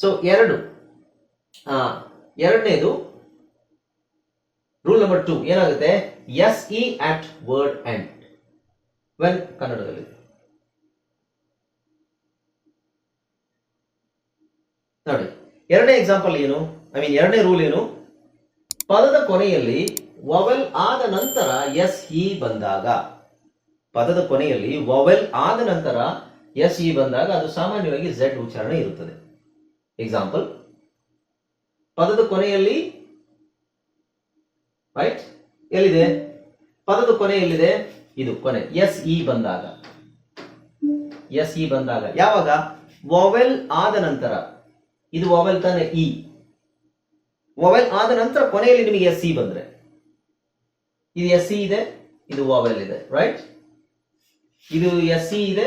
So ಎರಡು. ಎರಡನೇದು rule number two ಏನಾಗುತ್ತೆ? S E at word end when ಕನ್ನಡದಲ್ಲಿ. ನೋಡಿ, ಎರಡನೇ ಎಕ್ಸಾಂಪಲ್ ಏನು? ಐ ಮೀನ್ ಎರಡನೇ ರೂಲ್ ಏನು? ಪದದ ಕೊನೆಯಲ್ಲಿ ವವೆಲ್ ಆದ ನಂತರ ಎಸ್ ಇ ಬಂದಾಗ. ಪದದ ಕೊನೆಯಲ್ಲಿ ವವೆಲ್ ಆದ ನಂತರ ಎಸ್ ಇ ಬಂದಾಗ ಅದು ಸಾಮಾನ್ಯವಾಗಿ ಝೆಡ್ ಉಚ್ಚಾರಣೆ ಇರುತ್ತದೆ. ಎಕ್ಸಾಂಪಲ್ ಪದದ ಕೊನೆಯಲ್ಲಿ ರೈಟ್ ಎಲ್ಲಿದೆ? ಪದದ ಕೊನೆ ಎಲ್ಲಿದೆ? ಇದು ಕೊನೆ. ಎಸ್ ಇ ಬಂದಾಗ. ಎಸ್ ಇ ಬಂದಾಗ. ಯಾವಾಗ? ವೊವೆಲ್ ಆದ ನಂತರ. ಇದು ವೊವೆಲ್ ತಾನೆ ಇ ವೊವೆಲ್ ಆದ ನಂತರ ಕೊನೆಯಲ್ಲಿ ನಿಮಗೆ ಎಸ್ ಇ ಬಂದ್ರೆ. ಇದು ಎಸ್ ಇ ಇದೆ, ಇದು ವಾವೆಲ್ ಇದೆ ರೈಟ್ ಇದು ಎಸ್ ಇ ಇದೆ.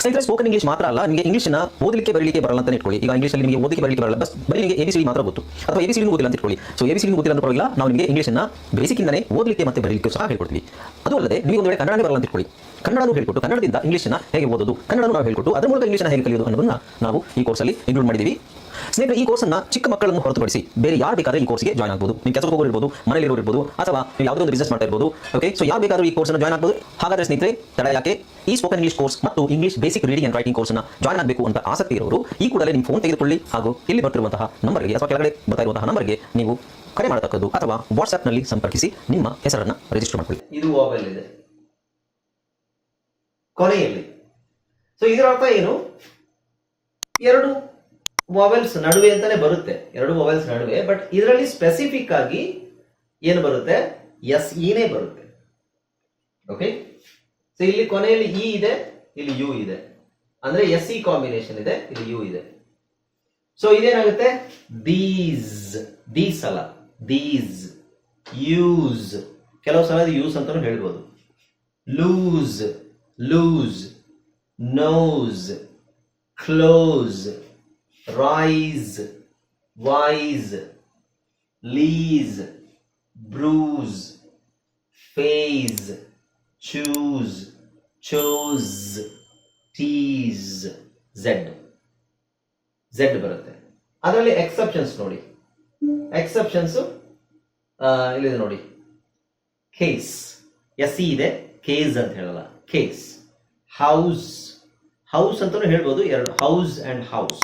ಸ್ನೇಹಿತರೆ ಸ್ಪೋಕನ್ ಇಂಗ್ಲಿಷ್ ಮಾತ್ರ ಅಲ್ಲ, ನಿಮಗೆ ಇಂಗ್ಲಿಷ್ನ ಓದಲಿಕ್ಕೆ, ಬರಲಿಕ್ಕೆ ಬರಲ್ಲ ಅಂತ ಇಟ್ಕೊಳ್ಳಿ. ಈಗ ಇಂಗ್ಲಿಷಲ್ಲಿ ನಿಮಗೆ ಓದಲಿಕ್ಕೆ, ಬರಲಿಕ್ಕೆ ಬರಲ್ಲ. ಬಸ್ ಬರೀ ನಿಮಗೆ ಎ ಮಾತ್ರ ಗೊತ್ತು. ಅಥವಾ ಎ ಬಿ ಸಿ ಗೊತ್ತಿಲ್ಲ ಅಂತ ಇಟ್ಕೊಳ್ಳಿ. ಸೊ ಎ ಸಿ ಗೊತ್ತಿಲ್ಲ ಅಂತ ಪರವಾಗಿಲ್ಲ. ನಾವು ನಿಮಗೆ ಇಂಗ್ಲಿಷ್ನ ಬೇಸಿಕ್ಕಿಂದನೇ ಓದಲಿಕ್ಕೆ ಮತ್ತೆ ಬರಲಿಕ್ಕೆ ಸಹ ಹೇಳ್ಕೊಡ್ತೀವಿ. ಅದು ಅಲ್ಲದೆ, ನೀವು ಒಂದು ವೇಳೆ ಕನ್ನಡನೇ ಬರಲ್ಲ ಅಂತ ಇಟ್ಕೊಳ್ಳಿ. ಕನ್ನಡನೂ ಹೇಳ್ಕೊಟ್ಟು, ಕನ್ನಡದಿಂದ ಇಂಗ್ಲೀಷ್ನ ಹೇಗೆ ಓದೋದು, ಕನ್ನಡನೂ ನಾವು ಹೇಳ್ಕೊಟ್ಟು, ಅದರ ಮೂಲಕ ಇಂಗ್ಲಿಷ್ನ ಹೇಗೆ ಕಲಿಯೋದು ಅನ್ನೋದನ್ನ ನಾವು ಈ ಕೋರ್ಸಲ್ಲಿ ಇನ್ಕ್ಲೂಡ್ ಮಾಡಿದ್ದೀವಿ. ಸ್ನೇಹಿತರೆ, ಈ ಕೋರ್ಸನ್ನ ಚಿಕ್ಕ ಮಕ್ಕಳನ್ನು ಹೊರತುಪಡಿಸಿ ಬೇರೆ ಯಾರು ಬೇಕಾದ್ರೆ ಈ ಕೋರ್ಸ್ಗೆ ಜಾಯ್ನ್ ಆಗ್ಬೋದು. ನೀವು ಕೆಲಸಕ್ಕೆ ಹೋಗೋರು ಇರ್ಬೋದು ಮನೆಯಲ್ಲಿ ಇರ್ಬೋದು, ಅಥವಾ ನೀವು ಯಾವುದೋ ಒಂದು ಬಿಸ್ನೆಸ್ ಮಾಡ್ತಾ ಇರ್ಬೋದು ಓಕೆ ಸೊ ಯಾರು ಬೇಕಾದ್ರೂ ಈ ಕೋರ್ಸ್ನ ಜಾಯ್ನ್ ಆಗ್ಬೋದು. ಹಾಗಾದ್ರೆ ಸ್ನೇಹಿತರೆ, ತಡ ಯಾಕೆ? ಈ ಸ್ಪೋಕನ್ ಇಂಗ್ಲಿಷ್ ಕೋರ್ಸ್ ಮತ್ತು English basic reading and writing ಕೋರ್ಸ್ನ ಜಾಯ್ನ್ ಆಗಬೇಕು ಅಂತ ಆಸಕ್ತಿ ಇರೋರು, ಈ ಕೂಡಲೇ ನಿಮ್ಮ ಫೋನ್ ತೆಗೆದುಕೊಳ್ಳಿ ಹಾಗೂ ಇಲ್ಲಿ ಬರ್ತಿರುವಂತಹ ನಂಬರ್ಗೆ ಅಥವಾ ಕೆಳಗಡೆ ಬರ್ತಾ ಇರುವಂತಹ ನಂಬರ್ಗೆ ನೀವು ಕರೆ ಮಾಡತಕ್ಕದ್ದು ಅಥವಾ ವಾಟ್ಸ್ಆ್ಯಪ್ನಲ್ಲಿ ಸಂಪರ್ಕಿಸಿ ನಿಮ್ಮ ಹೆಸರನ್ನು ರಿಜಿಸ್ಟರ್ ಮಾಡ್ಕೊಳ್ಳಿ. ಇದು ಇದೆ. ಕೊನೆಯಲ್ಲಿ. ಸೊ ಇದರ ಅರ್ಥ ಏನು? ಎರಡು ವಾವೆಲ್ಸ್ ನಡುವೆ ಅಂತಾನೆ ಬರುತ್ತೆ. ಎರಡು ವಾವೆಲ್ಸ್ ನಡುವೆ ಬಟ್ ಇದರಲ್ಲಿ ಸ್ಪೆಸಿಫಿಕ್ ಆಗಿ ಏನು ಬರುತ್ತೆ? ಎಸ್ ಇನೇ ಬರುತ್ತೆ. ಓಕೆ ಸೊ ಇಲ್ಲಿ ಕೊನೆಯಲ್ಲಿ ಇ ಇದೆ, ಇಲ್ಲಿ ಯು ಇದೆ. ಅಂದ್ರೆ ಎಸ್ ಇ ಕಾಂಬಿನೇಷನ್ ಇದೆ, ಇಲ್ಲಿ ಯು ಇದೆ. ಸೊ ಇದೇನಾಗುತ್ತೆ? ದೀಸ್ ದೀಸ್ ಅಲ್ಲ. ದೀಸ್ ಯೂಸ್ ಕೆಲವು ಸಲ ಯೂಸ್ ಅಂತಾನು ಹೇಳ್ಬೋದು. Lose lose nose close rise wise lease bruise face choose chose tease Z Z ಬರುತ್ತೆ. ಅದರಲ್ಲಿ ಎಕ್ಸೆಪ್ಷನ್ಸ್ ನೋಡಿ. ಎಕ್ಸೆಪ್ಷನ್ಸ್ ಇಲ್ಲಿದೆ ನೋಡಿ. ಕೇಸ್ ಎಸ್ ಸಿ ಇದೆ. ಕೇಸ್ ಅಂತ ಹೇಳಲ್ಲ. ಕೇಸ್ ಹೌಸ್ ಹೌಸ್ ಅಂತಲೂ ಹೇಳ್ಬೋದು. ಎರಡು. House and house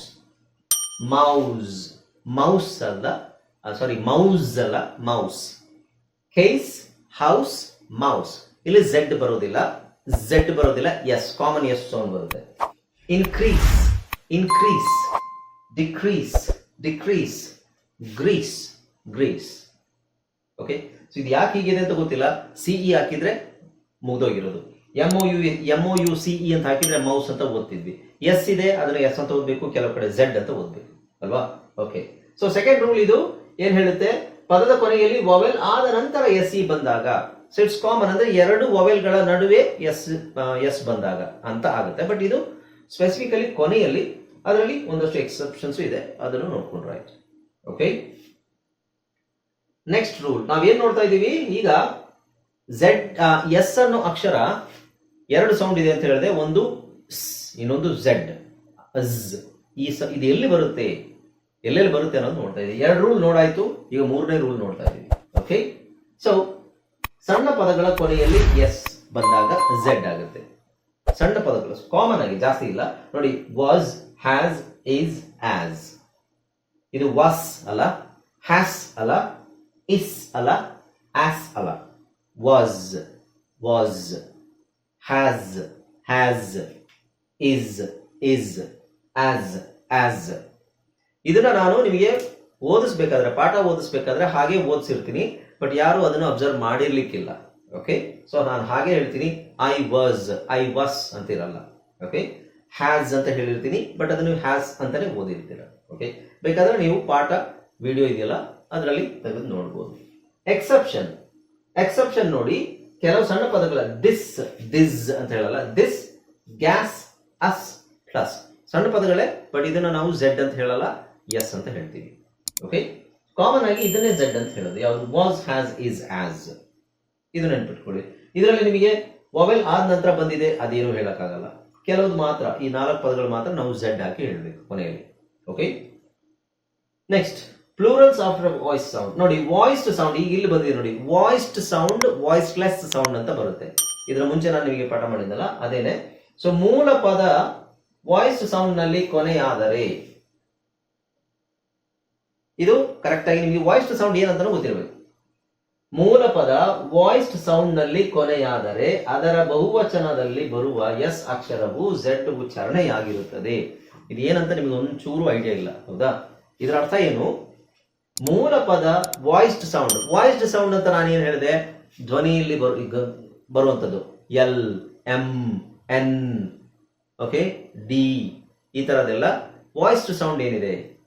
mouse mouse ಅಲ್ಲ ಸಾರಿ ಮೌಸ್ ಅಲ್ಲ ಮೌಸ್. Case, house, mouse. ಇಲ್ಲಿ ಝೆಡ್ ಬರೋದಿಲ್ಲ ಝೆಡ್ ಬರೋದಿಲ್ಲ ಎಸ್ ಕಾಮನ್ ಎಸ್ ಸೌಂಡ್ ಬರುತ್ತೆ. Increase increase decrease decrease grease grease okay so ಇದು ಯಾಕೆ ಹೀಗಿದೆ ಅಂತ ಗೊತ್ತಿಲ್ಲ? ಸಿಇ ಹಾಕಿದ್ರೆ ಮುಗ್ದೋಗಿರೋದು. M U M U CE ಅಂತ ಹಾಕಿದ್ರೆ ಮೌಸ್ ಅಂತ ಓದ್ತಿದ್ವಿ. ಎಸ್ ಇದೆ ಅದನ್ನ ಎಸ್ ಅಂತ ಓದ್ಬೇಕು, ಕೆಲವು ಕಡೆ ಝೆಡ್ ಅಂತ ಓದ್ಬೇಕು, ಅಲ್ವಾ? ಓಕೆ ಸೊ ಸೆಕೆಂಡ್ ರೂಲ್ ಇದು, ಏನ್ ಹೇಳುತ್ತೆ? ಪದದ ಕೊನೆಯಲ್ಲಿ ವೊವೆಲ್ ಆದ ನಂತರ ಎಸ್ ಇ ಬಂದಾಗ ಸೊ ಇಟ್ಸ್ ಕಾಮನ್ ಅಂದ್ರೆ ಎರಡು ವೊವೆಲ್ಗಳ ನಡುವೆ ಎಸ್ ಎಸ್ ಬಂದಾಗ ಅಂತ ಆಗುತ್ತೆ. ಬಟ್ ಇದು ಸ್ಪೆಸಿಫಿಕಲಿ ಕೊನೆಯಲ್ಲಿ, ಅದರಲ್ಲಿ ಒಂದಷ್ಟು ಎಕ್ಸೆಪ್ಷನ್ಸ್ ಇದೆ. ಅದನ್ನು ನೋಡ್ಕೊಂಡ್ರೆ ಆಯ್ತು ಓಕೆ ನೆಕ್ಸ್ಟ್ ರೂಲ್ ನಾವೇನ್ ನೋಡ್ತಾ ಇದ್ದೀವಿ? ಈಗ ಝೆಡ್ ಎಸ್ ಅನ್ನೋ ಅಕ್ಷರ ಎರಡು ಸೌಂಡ್ ಇದೆ ಅಂತ ಹೇಳಿದೆ. ಒಂದು ಇನ್ನೊಂದು ಝೆಡ್ ಅಜ್ ಈ ಸ, ಇದು ಎಲ್ಲಿ ಬರುತ್ತೆ? ಎಲ್ಲೆಲ್ಲಿ ಬರುತ್ತೆ ಅನ್ನೋದು ನೋಡ್ತಾ ಇದ್ದೀವಿ ಎರಡು ರೂಲ್ ನೋಡಾಯ್ತು, ಈಗ ಮೂರನೇ ರೂಲ್ ನೋಡ್ತಾ ಇದ್ದೀವಿ ಓಕೆ ಸೊ ಸಣ್ಣ ಪದಗಳ ಕೊನೆಯಲ್ಲಿ ಎಸ್ ಬಂದಾಗ ಝೆಡ್ ಆಗುತ್ತೆ. ಸಣ್ಣ ಪದಗಳು ಕಾಮನ್ ಆಗಿ, ಜಾಸ್ತಿ ಇಲ್ಲ. ನೋಡಿ ವಾಸ್ ಹ್ಯಾಸ್ ಈಸ್ ಆಸ್ ಇದು ವಾಸ್ ಅಲ್ಲ ಹ್ಯಾಸ್ ಅಲ್ಲ ಇಸ್ ಅಲ್ಲ ಆಸ್ ಅಲ್ಲ. Was was has has is is as as ಇದನ್ನ ನಾನು ನಿಮಗೆ ಓದಿಸ್ಬೇಕಾದ್ರೆ, ಪಾಠ ಓದಿಸ್ಬೇಕಾದ್ರೆ ಹಾಗೆ ಓದಿಸಿರ್ತೀನಿ ಬಟ್ ಯಾರು ಅದನ್ನು ಅಬ್ಸರ್ವ್ ಮಾಡಿರ್ಲಿಕ್ಕಿಲ್ಲ ಓಕೆ ಸೊ ನಾನು ಹಾಗೆ ಹೇಳ್ತೀನಿ ಐ ವಾಸ್ ಐ ವಾಸ್ ಅಂತಿರಲ್ಲ ಓಕೆ ಹ್ಯಾಸ್ ಅಂತ ಹೇಳಿರ್ತೀನಿ ಬಟ್ ಅದನ್ನು ಹ್ಯಾಸ್ ಅಂತಾನೆ ಓದಿರ್ತೀರ ಓಕೆ ಬೇಕಾದ್ರೆ ನೀವು ಪಾಠ ವಿಡಿಯೋ ಇದೆಯಲ್ಲ, ಅದರಲ್ಲಿ ತೆಗೆದು ನೋಡ್ಬೋದು. ಎಕ್ಸೆಪ್ಷನ್ ಎಕ್ಸೆಪ್ಷನ್ ನೋಡಿ, ಕೆಲವು ಸಣ್ಣ ಪದಗಳ ದಿಸ್ ದಿಸ್ ಅಂತ ಹೇಳಲ್ಲ ದಿಸ್ ಗ್ಯಾಸ್ ಅಸ್ ಪ್ಲಸ್. ಸಣ್ಣ ಪದಗಳೇ ಬಟ್ ಇದನ್ನ ನಾವು ಝೆಡ್ ಅಂತ ಹೇಳಲ್ಲ ಎಸ್ ಅಂತ ಹೇಳ್ತೀವಿ. ಓಕೆ ಕಾಮನ್ ಆಗಿ ಇದನ್ನೇ ಝೆಡ್ ಅಂತ ಹೇಳೋದು. ಯಾವುದು? ವಾಸ್ ಹ್ಯಾಸ್ ಇಸ್ ಆಸ್ ಇದು ನೆನ್ಪಿಟ್ಕೊಳ್ಳಿ. ಇದರಲ್ಲಿ ನಿಮಗೆ ಮೊಬೈಲ್ ಆದ ನಂತರ ಬಂದಿದೆ, ಅದೇನು ಹೇಳಕ್ಕಾಗಲ್ಲ. ಕೆಲವೊಂದು ಮಾತ್ರ, ಈ ನಾಲ್ಕು ಪದಗಳು ಮಾತ್ರ ನಾವು ಝೆಡ್ ಹಾಕಿ ಹೇಳಬೇಕು ಕೊನೆಯಲ್ಲಿ. Okay next plurals after voice sound ನೋಡಿ ವಾಯ್ಸ್ಡ್ ಸೌಂಡ್ ಈಗ ಇಲ್ಲಿ ಬಂದಿದೆ ನೋಡಿ. ವಾಯ್ಸ್ಡ್ ಸೌಂಡ್ ವಾಯ್ಸ್ಲೆಸ್ ಸೌಂಡ್ ಅಂತ ಬರುತ್ತೆ. ಇದರ ಮುಂಚೆ ನಾನು ನಿಮಗೆ ಪಾಠ ಮಾಡಿದ್ದಲ್ಲ, ಅದೇನೆ? ಸೊ ಮೂಲ ಪದ ವಾಯ್ಸ್ಡ್ ಸೌಂಡ್ನಲ್ಲಿ ಕೊನೆಯಾದರೆ ಇದು ಕರೆಕ್ಟ್ ಆಗಿ ನಿಮಗೆ ವಾಯ್ಸ್ಡ್ ಸೌಂಡ್ ಏನಂತ ಗೊತ್ತಿರಬೇಕು. ಮೂಲ ಪದ ವಾಯ್ಸ್ಡ್ ಸೌಂಡ್ನಲ್ಲಿ ಕೊನೆಯಾದರೆ ಅದರ ಬಹುವಚನದಲ್ಲಿ ಬರುವ ಎಸ್ ಅಕ್ಷರವು ಝೆಡ್ ಉಚ್ಚಾರಣೆಯಾಗಿರುತ್ತದೆ ಇದು ಏನಂತ ನಿಮಗೆ ಒಂಚೂರು ಐಡಿಯಾ ಇಲ್ಲ, ಹೌದಾ? ಇದರ ಅರ್ಥ ಏನು? ಮೂಲ ಪದ ವಾಯ್ಸ್ಡ್ ಸೌಂಡ್ ವಾಯ್ಸ್ಡ್ ಸೌಂಡ್ ಅಂತ ನಾನು ಏನು ಹೇಳಿದೆ? ಧ್ವನಿಯಲ್ಲಿ ಬರು, ಈಗ ಬರುವಂಥದ್ದು L M N okay D ಈ ತರದೆಲ್ಲ ವಾಯ್ಸ್ಡ್ ಸೌಂಡ್ ಏನಿದೆ?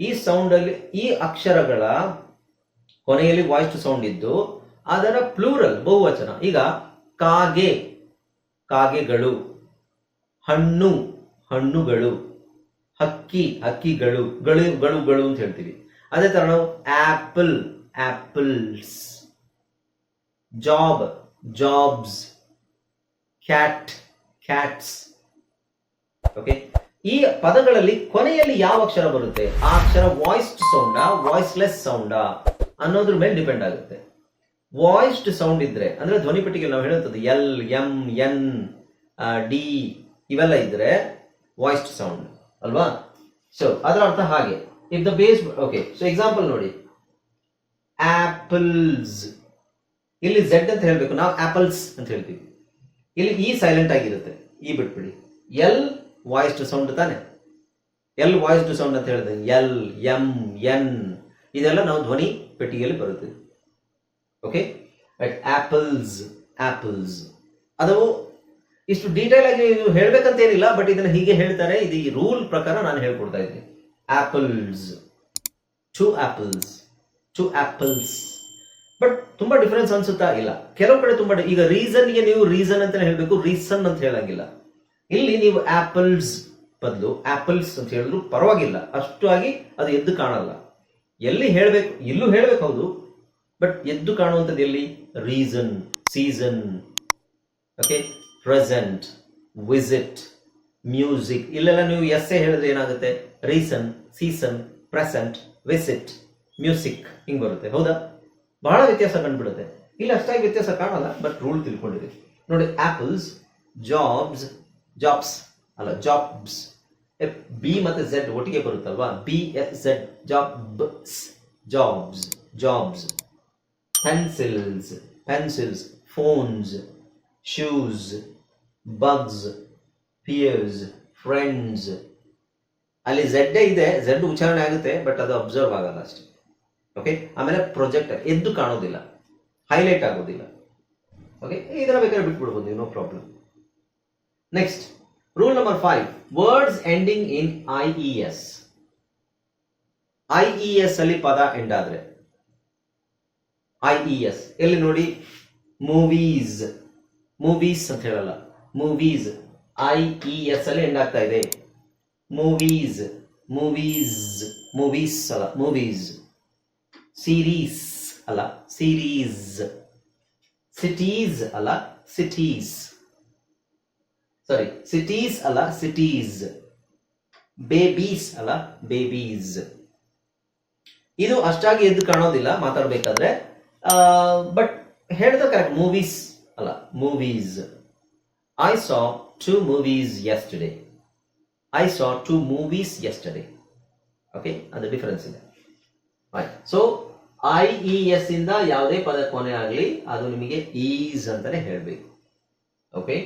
ಈ ಸೌಂಡಲ್ಲಿ ಈ ಅಕ್ಷರಗಳ ಕೊನೆಯಲ್ಲಿ ವಾಯ್ಸ್ಡ್ ಸೌಂಡ್ ಇದ್ದು, ಅದರ ಪ್ಲೂರಲ್ ಬಹುವಚನ. ಈಗ, ಕಾಗೆ. ಕಾಗೆಗಳು. ಹಣ್ಣು. ಹಣ್ಣುಗಳು. ಹಕ್ಕಿ, ಹಕ್ಕಿಗಳು. ಗಳು ಗಳು ಅಂತ ಹೇಳ್ತೀವಿ. ಅದೇ ತರ ನಾವು apple apples job jobs cat cats okay ಈ ಪದಗಳಲ್ಲಿ ಕೊನೆಯಲ್ಲಿ ಯಾವ ಅಕ್ಷರ ಬರುತ್ತೆ? ಆ ಅಕ್ಷರ ವಾಯ್ಸ್ಡ್ ಸೌಂಡಾ ವಾಯ್ಸ್ಲೆಸ್ ಸೌಂಡಾ ಅನ್ನೋದ್ರ ಮೇಲೆ ಡಿಪೆಂಡ್ ಆಗುತ್ತೆ. ವಾಯ್ಸ್ಡ್ ಸೌಂಡ್ ಇದ್ರೆ, ಅಂದ್ರೆ ಧ್ವನಿ ಪೆಟ್ಟಿಗೆ ನಾವು ಹೇಳುವಂಥದ್ದು ಎಲ್ ಎಂ ಎನ್ ಡಿ ಇವೆಲ್ಲ ಇದ್ರೆ ವಾಯ್ಸ್ಡ್ ಸೌಂಡ್ ಅಲ್ವಾ? ಸೊ ಅದರ ಅರ್ಥ ಹಾಗೆ. If the base okay so example ನೋಡಿ. ಆಪಲ್ಸ್ ಇಲ್ಲಿ ಝೆಡ್ ಅಂತ ಹೇಳ್ಬೇಕು. ನಾವು ಆಪಲ್ಸ್ ಅಂತ ಹೇಳ್ತೀವಿ. ಇಲ್ಲಿ ಈ ಸೈಲೆಂಟ್ ಆಗಿರುತ್ತೆ. ಈ ಬಿಟ್ಬಿಡಿ. ಎಲ್ ವಾಯ್ಸ್ಡ್ ಸೌಂಡ್ ತಾನೆ? ಎಲ್ ವಾಯ್ಸ್ಡ್ ಸೌಂಡ್ ಅಂತ ಹೇಳಿದೆ ಎಲ್ ಎಂ ಎನ್ ಇದೆಲ್ಲ ನಾವು ಧ್ವನಿ ಪೆಟ್ಟಿಗೆಯಲ್ಲಿ ಬರುತ್ತೆ. ಓಕೆ ಆಪಲ್ಸ್ ಆಪಲ್ಸ್ ಅದು ಇಷ್ಟು ಡೀಟೇಲ್ ಆಗಿ ಹೇಳ್ಬೇಕಂತ ಏನಿಲ್ಲ ಬಟ್ ಇದನ್ನ ಹೀಗೆ ಹೇಳ್ತಾರೆ. ಇದು ಈ ರೂಲ್ ಪ್ರಕಾರ ನಾನು ಹೇಳ್ಕೊಡ್ತಾ ಇದ್ದೀನಿ. Apples to apples to apples but ತುಂಬಾ ಡಿಫರೆನ್ಸ್ ಅನ್ಸುತ್ತಾ? ಇಲ್ಲ. ಕೆಲವು ಕಡೆ ತುಂಬಾ ಈಗ ಈಗ ರೀಸನ್ಗೆ ನೀವು ರೀಸನ್ ಅಂತ ಹೇಳಬೇಕು ರೀಸನ್ ಅಂತ ಹೇಳಂಗಿಲ್ಲ. ಇಲ್ಲಿ ನೀವು ಆಪಲ್ಸ್ ಬದಲು ಆಪಲ್ಸ್ ಅಂತ ಹೇಳಿದ್ರು ಪರವಾಗಿಲ್ಲ. ಅಷ್ಟು ಆಗಿ ಅದು ಎದ್ದು ಕಾಣಲ್ಲ. ಎಲ್ಲಿ ಹೇಳಬೇಕು, ಇಲ್ಲೂ ಹೇಳಬೇಕು ಹೌದು. ಬಟ್ ಎದ್ದು ಕಾಣುವಂಥದ್ದು ಎಲ್ಲಿ? Reason season okay present visit music ಇಲ್ಲೆಲ್ಲ ನೀವು ಎಸ್ ಎ ಹೇಳಿದ್ರೆ ಏನಾಗುತ್ತೆ? Reason season present visit music ಹಿಂಗ್ ಬರುತ್ತೆ. ಹೌದಾ? ಬಹಳ ವ್ಯತ್ಯಾಸ ಕಂಡುಬಿಡುತ್ತೆ. ಇಲ್ಲಿ, ಅಷ್ಟಾಗಿ ವ್ಯತ್ಯಾಸ ಕಾಣಲ್ಲ ಬಟ್ ರೂಲ್ ತಿಳ್ಕೊಂಡಿದೆ. ನೋಡಿ ಆಪಲ್ಸ್ ಜಾಬ್ಸ್ ಜಾಬ್ಸ್ ಅಲ್ಲ ಜಾಬ್ಸ್ ಬಿ ಮತ್ತೆ ಝೆಡ್ ಒಟ್ಟಿಗೆ ಬರುತ್ತಲ್ವಾ? B F Z jobs jobs jobs pencils pencils phones shoes bugs pears friends ಅಲ್ಲಿ ಝೆಡ್ ಇದೆ ಝೆಡ್ ಉಚ್ಚಾರಣೆ ಆಗುತ್ತೆ ಬಟ್ ಅದು ಅಬ್ಸರ್ವ್ ಆಗಲ್ಲ ಅಷ್ಟೇ. ಓಕೆ ಆಮೇಲೆ ಪ್ರೊಜೆಕ್ಟರ್ ಎದ್ದು ಕಾಣೋದಿಲ್ಲ. ಹೈಲೈಟ್ ಆಗೋದಿಲ್ಲ. ಓಕೆ ಇದನ್ನ ಬೇಕಾದ್ರೆ ಬಿಟ್ಬಿಡ್ಬೋದು, ನೀವು no problem next rule number five words ending in I E S I E S ಅಲ್ಲಿ ಪದ ಎಂಡ್ ಆದ್ರೆ. ಐ ಇ ಎಸ್ ಎಲ್ಲಿ ನೋಡಿ? ಮೂವೀಸ್ ಮೂವೀಸ್ ಅಂತ ಹೇಳಲ್ಲ. ಮೂವೀಸ್ ಐ ಇ ಎಸ್ ಅಲ್ಲಿ ಎಂಡ್ ಆಗ್ತಾ ಇದೆ. ಮೂವೀಸ್ ಮೂವೀಸ್ ಮೂವೀಸ್ ಅಲ್ಲ. ಮೂವೀಸ್ ಸೀರೀಸ್ ಅಲ್ಲ ಸೀರೀಸ್ ಸಿಟೀಸ್ ಅಲ್ಲ ಸಿಟೀಸ್ ಸಾರಿ ಸಿಟೀಸ್ ಅಲ್ಲ ಸಿಟೀಸ್ ಬೇಬೀಸ್ ಅಲ್ಲ ಬೇಬೀಸ್ ಇದು ಅಷ್ಟಾಗಿ ಎದ್ದು ಕಾಣೋದಿಲ್ಲ, ಮಾತಾಡ್ಬೇಕಾದ್ರೆ. ಬಟ್ ಹೇಳಿದ ಕರೆಕ್ಟ್ ಮೂವೀಸ್ ಅಲ್ಲ movies I saw two movies yesterday I saw two movies yesterday okay ಅದು ಡಿಫರೆನ್ಸ್ ಇದೆ. ಸೊ ಐ ಇ ಎಸ್ ಇಂದ ಯಾವುದೇ ಪದ ಕೊನೆ ಆಗಲಿ ಅದು ನಿಮಗೆ ಈಸ್ ಅಂತಾನೆ ಹೇಳಬೇಕು. ಓಕೆ